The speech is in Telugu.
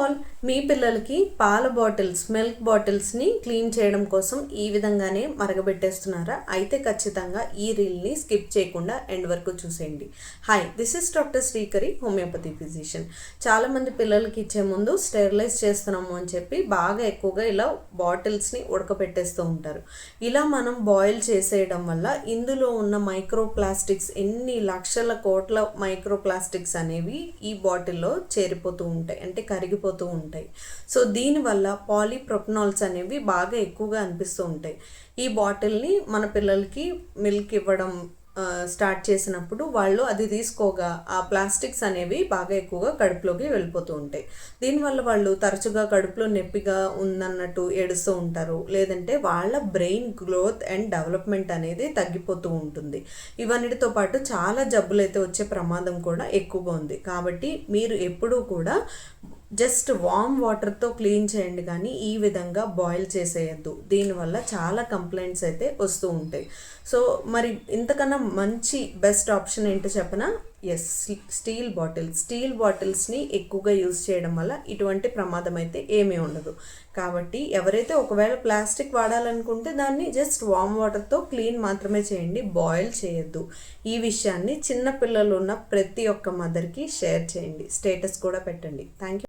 ఆల్ మీ పిల్లలకి పాల బాటిల్స్ మిల్క్ బాటిల్స్ని క్లీన్ చేయడం కోసం ఈ విధంగానే మరగబెట్టేస్తున్నారా? అయితే ఖచ్చితంగా ఈ రీల్ని స్కిప్ చేయకుండా ఎండ్ వరకు చూసేయండి. Hi this is doctor Srikari homeopathy physician చాలామంది పిల్లలకి ఇచ్చే ముందు స్టెరిలైజ్ చేస్తున్నాము అని చెప్పి బాగా ఎక్కువగా ఇలా బాటిల్స్ని ఉడకబెట్టేస్తూ ఉంటారు. ఇలా మనం బాయిల్ చేసేయడం వల్ల ఇందులో ఉన్న మైక్రో ప్లాస్టిక్స్ ఎన్ని లక్షల కోట్ల మైక్రో ప్లాస్టిక్స్ అనేవి ఈ బాటిల్లో చేరిపోతూ ఉంటాయి. అంటే కరిగిపోతూ ఉంటాయి. సో దీనివల్ల పాలీప్రొపనాల్స్ అనేవి బాగా ఎక్కువగా అనిపిస్తూ ఉంటాయి. ఈ బాటిల్ని మన పిల్లలకి మిల్క్ ఇవ్వడం స్టార్ట్ చేసినప్పుడు వాళ్ళు అది తీసుకోగా ఆ ప్లాస్టిక్స్ అనేవి బాగా ఎక్కువగా కడుపులోకి వెళ్ళిపోతూ ఉంటాయి. దీనివల్ల వాళ్ళు తరచుగా కడుపులో నొప్పిగా ఉందన్నట్టు ఏడుస్తూ ఉంటారు. లేదంటే వాళ్ళ బ్రెయిన్ గ్రోత్ అండ్ డెవలప్మెంట్ అనేది తగ్గిపోతూ ఉంటుంది. ఇవన్నిటితో పాటు చాలా జబ్బులు అయితే వచ్చే ప్రమాదం కూడా ఎక్కువగా ఉంది. కాబట్టి మీరు ఎప్పుడూ కూడా జస్ట్ వామ్ వాటర్తో క్లీన్ చేయండి కానీ ఈ విధంగా బాయిల్ చేసేయద్దు. దీనివల్ల చాలా కంప్లైంట్స్ అయితే వస్తూ ఉంటాయి. సో మరి ఇంతకన్నా మంచి బెస్ట్ ఆప్షన్ ఏంటో చెప్పనా? ఎస్ స్టీల్ బాటిల్స్ స్టీల్ బాటిల్స్ని ఎక్కువగా యూజ్ చేయడం వల్ల ఇటువంటి ప్రమాదం అయితే ఏమీ ఉండదు. కాబట్టి ఎవరైతే ఒకవేళ ప్లాస్టిక్ వాడాలనుకుంటే దాన్ని జస్ట్ వామ్ వాటర్తో క్లీన్ మాత్రమే చేయండి బాయిల్ చేయొద్దు. ఈ విషయాన్ని చిన్న పిల్లలు ఉన్న ప్రతి ఒక్క మదర్కి షేర్ చేయండి. స్టేటస్ కూడా పెట్టండి. Thank you